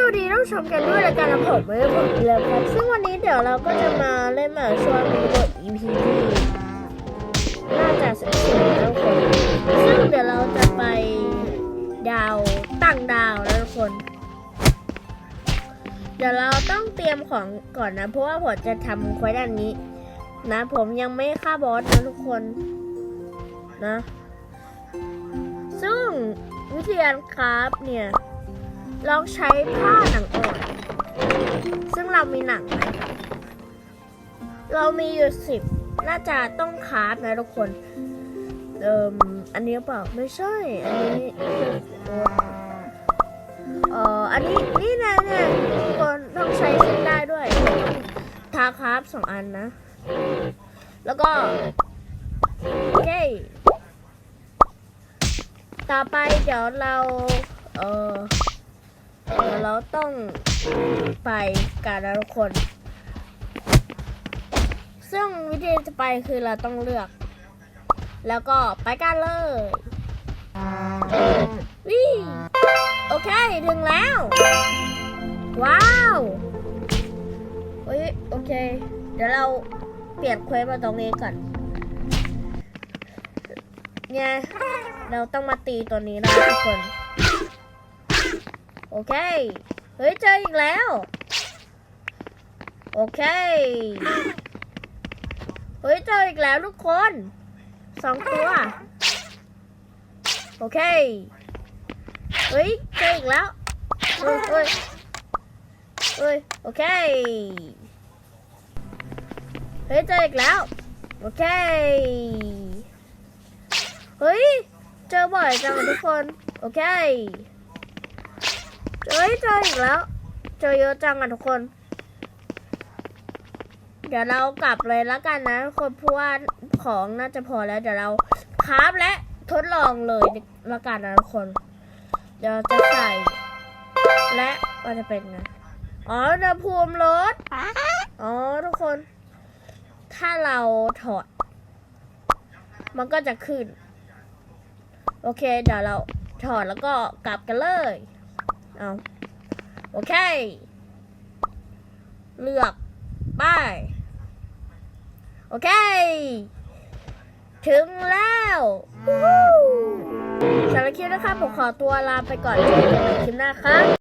สวัสดีท่านผู้ชมกันด้วยรายการเราผมไม่ได้ผมเลยครับซึ่งวันนี้เดี๋ยวเราก็จะมาเล่นมาช่วงนี้บท EP ที่น่าจะสนุกนะทุกคนซึ่งเดี๋ยวเราจะไปดาวตั้งดาวนะทุกคน เดี๋ยวเราต้องเตรียมของก่อนนะ เพราะว่าผมจะทำควายด้านนี้ นะ ผมยังไม่ฆ่าบอสนะทุกคนนะ ซึ่งวิธีการคราฟเนี่ย ลองใช้ผ้าหนังอ่อน ซึ่งเรามีหนังไหมเรามีอยู่สิบน่าจะต้องคาราฟนะทุกคน เอ่มอันนี้เปล่าไม่ใช่ อันนี้เอ่อ อันนี้นี่นะเนี่ยทุกคนต้องใช้เส้นได้ด้วย ทาคาราฟสองอันนะ แล้วก็โอเคต่อไปเดี๋ยวเรา เอ่อ เดี๋ยวเราต้องไปกันนะทุกคน ซึ่งวิธีจะไปคือเราต้องเลือก แล้วก็ไปกันเลยวิ่งโอเค ถึงแล้ว ว้าวเฮ้ยโอเค เดี๋ยวเราเปลี่ยนเควสมาตรงนี้ก่อนไงเราต้องมาตีตัวนี้นะทุกคน เค เฮ้ย เจออีกแล้ว โอเค เฮ้ย เจออีกแล้วทุกคนสองตัว โอเค เฮ้ย เจออีกแล้วเฮ้ยเฮ้ยเฮ้ย โอเค เฮ้ย เจออีกแล้ว โอเค เฮ้ย เจอบ่อยจังทุกคน โอเค เจออีกแล้ว เจอเยอะจังอะทุกคน เดี๋ยวเรากลับเลยแล้วกันนะคนเพราะว่าของน่าจะพอแล้วเดี๋ยวเราคราฟและทดลองเลยล้วกันนะทุกคน เดี๋ยวจะใส่ และว่าจะเป็นไงอ๋ออุณหภูมิลดอ๋อทุกคน ถ้าเราถอด มันก็จะขึ้น โอเค เดี๋ยวเราถอดแล้วก็กลับกันเลย เอา โอเค เลือกป้ายโอเค ถึงแล้วสำหรับคลิปนะครับผมขอตัวลาไปก่อนเจอกันใหม่คลิปหน้าครับ